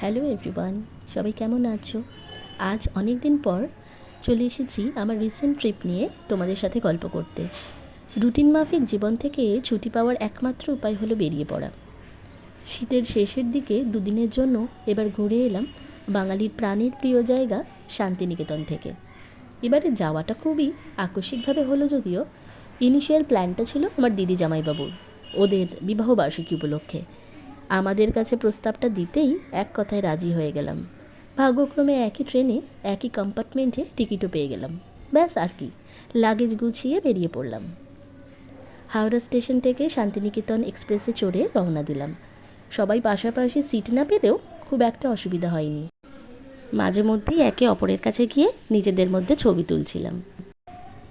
Hello everyone, সবাই কেমন আছো? আজ অনেক দিন পর চলে এসেছি আমার রিসেন্ট ট্রিপ নিয়ে তোমাদের সাথে গল্প করতে। রুটিন মাফিক জীবন থেকে ছুটি পাওয়ার একমাত্র উপায় হলো বেরিয়ে পড়া। শীতের শেষের দিকে দুদিনের জন্য এবার ঘুরে এলাম বাঙালির প্রাণের প্রিয় জায়গা শান্তিনিকেতন থেকে। এবারে যাওয়াটা খুবই আকস্মিকভাবে হলো যদিও ইনিশিয়াল প্ল্যানটা ছিল আমার দিদি জামাইবাবুর ওদের বিবাহবার্ষিকী উপলক্ষে। আমাদের কাছে প্রস্তাবটা দিতেই এক কথায় রাজি হয়ে গেলাম। ভাগ্যক্রমে একই ট্রেনে, একই কম্পার্টমেন্টে টিকিটও পেয়ে গেলাম। ব্যাস আর কি লাগেজ গুছিয়ে বেরিয়ে পড়লাম। হাওড়া স্টেশন থেকে শান্তিনিকেতন এক্সপ্রেসে চড়ে রওনা দিলাম। সবাই পাশাপাশি সিট না পেলেও খুব একটা অসুবিধা হয়নি। মাঝে মধ্যেই একে অপরের কাছে গিয়ে নিজেদের মধ্যে ছবি তুলছিলাম।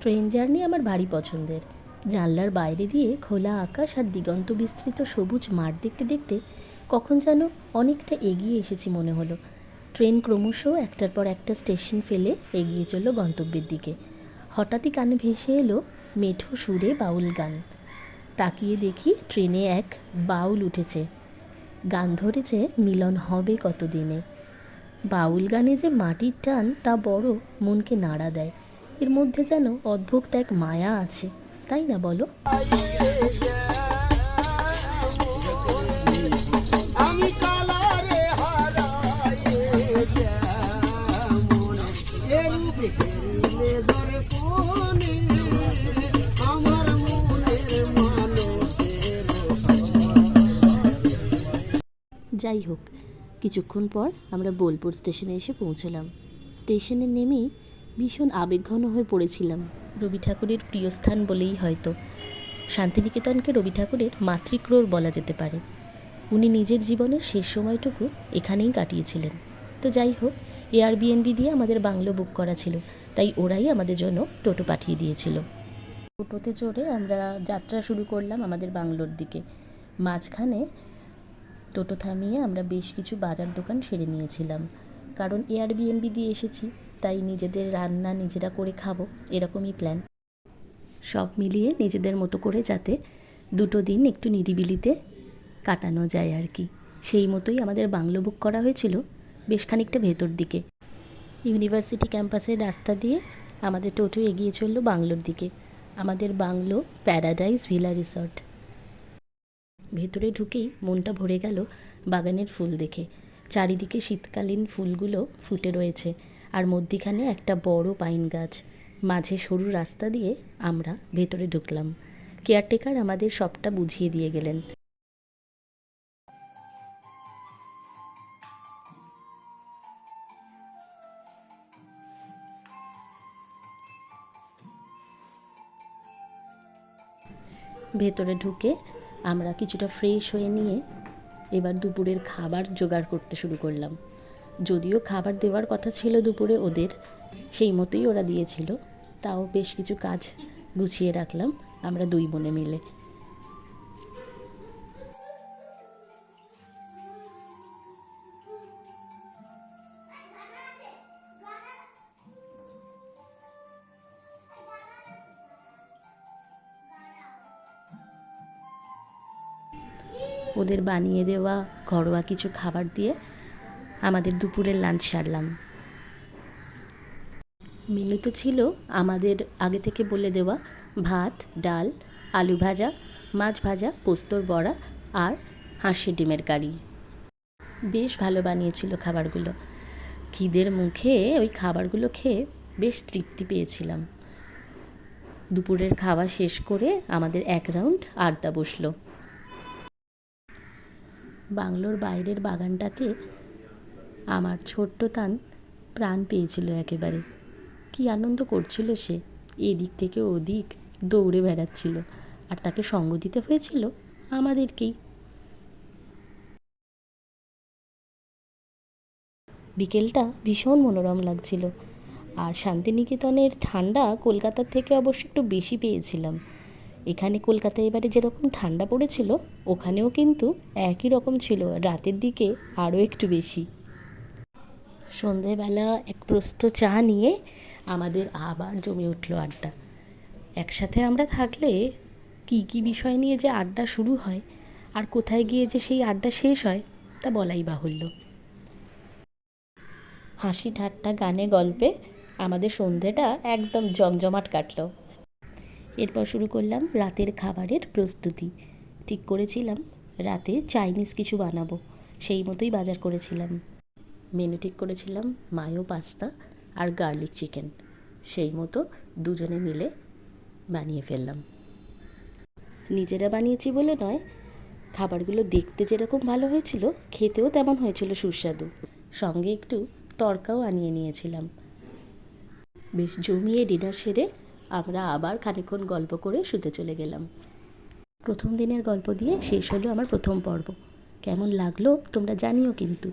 ট্রেন জার্নি আমার ভারী পছন্দের। জানলার বাইরে দিয়ে খোলা আকাশ আর দিগন্ত বিস্তৃত সবুজ মাঠ দেখতে দেখতে কখন যেন অনেকটা এগিয়ে এসেছি মনে হলো। ট্রেন ক্রমশ একটার পর একটা স্টেশন ফেলে এগিয়ে চলল গন্তব্যের দিকে। হঠাৎই কানে ভেসে এলো মেঠো সুরে বাউল গান। তাকিয়ে দেখি ট্রেনে এক বাউল উঠেছে। গান ধরেছে, মিলন হবে কতদিনে। বাউল গানে যে মাটির টান, তা বড় মনকে নাড়া দেয়। এর মধ্যে যেন অদ্ভুত এক মায়া আছে। তাই না বলো? যাই হোক কিছুক্ষণ পর আমরা বোলপুর স্টেশনে এসে পৌঁছলাম। স্টেশনে নেমেই ভীষণ আবেগঘন হয়ে পড়েছিলাম। রবি ঠাকুরের প্রিয় স্থান বলেই হয়তো। শান্তিনিকেতনকে রবি ঠাকুরের মাতৃক্রোর বলা যেতে পারে। উনি নিজের জীবনের শেষ সময়টুকু এখানেই কাটিয়েছিলেন। তো যাই হোক এয়ারবিএনবি দিয়ে আমাদের বাংলো বুক করা ছিল, তাই ওরাই আমাদের জন্য টোটো পাঠিয়ে দিয়েছিল। টোটোতে চড়ে আমরা যাত্রা শুরু করলাম আমাদের বাংলোর দিকে। মাঝখানে টোটো থামিয়ে আমরা বেশ কিছু বাজার দোকান সেরে নিয়েছিলাম। কারণ এয়ারবিএনবি দিয়ে এসেছি। তাই নিজেদের রান্না নিজেরা করে খাব, এরকমই প্ল্যান সব মিলিয়ে নিজেদের মতো করে যাতে দুটো দিন একটু নিরিবিলিতে কাটানো যায় আর কি। সেই মতোই আমাদের বাংলো বুক করা হয়েছিল বেশ খানিকটা ভেতর দিকে। ইউনিভার্সিটি ক্যাম্পাসের রাস্তা দিয়ে আমাদের টোটো এগিয়ে চলল বাংলোর দিকে। আমাদের বাংলো প্যারাডাইজ ভিলা রিসর্ট ভেতরে ঢুকেই মনটা ভরে গেল বাগানের ফুল দেখে। চারিদিকে শীতকালীন ফুলগুলো ফুটে রয়েছে। আর মধ্যিখানে একটা বড় পাইন গাছ। মাঝে সরু রাস্তা দিয়ে আমরা ভেতরে ঢুকলাম। কেয়ারটেকার আমাদের সবটা বুঝিয়ে দিয়ে গেলেন। ভেতরে ঢুকে আমরা কিছুটা ফ্রেশ হয়ে নিয়ে এবার দুপুরের খাবার জোগাড় করতে শুরু করলাম। যদিও খাবার দেওয়ার কথা ছিল দুপুরে ওদের, সেই মতোই ওরা দিয়েছিল। তাও বেশ কিছু কাজ গুছিয়ে রাখলাম আমরা দুই বোনে মিলে। ওদের বানিয়ে দেওয়া ঘরোয়া কিছু খাবার দিয়ে আমাদের দুপুরের লাঞ্চ সারলাম। মেনুতে ছিল আমাদের আগে থেকে বলে দেওয়া ভাত, ডাল, আলু ভাজা, মাছ ভাজা, পোস্তর বড়া আর হাঁসের ডিমের কারি। বেশ ভালো বানিয়েছিল খাবারগুলো। খিদের মুখে ওই খাবারগুলো খেয়ে বেশ তৃপ্তি পেয়েছিলাম। দুপুরের খাওয়া শেষ করে আমাদের এক রাউন্ড আড্ডা বসল। বাংলোর বাইরের বাগানটাতে আমার ছোট্ট তান প্রাণ পেয়েছিল একেবারে। কি আনন্দ করছিল সে। এদিক থেকে ওদিক দৌড়ে বেড়াচ্ছিল। আর তাকে সঙ্গ দিতে হয়েছিল আমাদেরকেই। বিকেলটা ভীষণ মনোরম লাগছিল। আর শান্তিনিকেতনের ঠান্ডা কলকাতার থেকে অবশ্য একটু বেশি পেয়েছিলাম। এখানে কলকাতায় এবারে যেরকম ঠান্ডা পড়েছিল, ওখানেও কিন্তু একই রকম ছিল। রাতের দিকে আরও একটু বেশি। সন্ধেবেলা এক প্রস্ত চা নিয়ে আমাদের আবার জমে উঠল আড্ডা। একসাথে আমরা থাকলে কী কী বিষয় নিয়ে যে আড্ডা শুরু হয় আর কোথায় গিয়ে যে সেই আড্ডা শেষ হয়, তা বলাই বাহুল্য। হাসি ঠাট্টা গানে গল্পে আমাদের সন্ধেটা একদম জমজমাট কাটলো। এরপর শুরু করলাম রাতের খাবারের প্রস্তুতি। ঠিক করেছিলাম, রাতে চাইনিজ কিছু বানাবো, সেই মতোই বাজার করেছিলাম। মেনু ঠিক করেছিলাম, মায়ো পাস্তা আর গার্লিক চিকেন। সেই মতো দুজনে মিলে বানিয়ে ফেললাম। নিজেরা বানিয়েছি বলে নয়, খাবারগুলো দেখতে যেরকম ভালো হয়েছিল, খেতেও তেমন হয়েছিল সুস্বাদু। সঙ্গে একটু তরকাও আনিয়ে নিয়েছিলাম। বেশ জমিয়ে ডিনার সেরে আমরা আবার খানিকক্ষণ গল্প করে শুতে চলে গেলাম। প্রথম দিনের গল্প দিয়ে শেষ হলো আমার প্রথম পর্ব। কেমন লাগল তোমরা জানিও কিন্তু।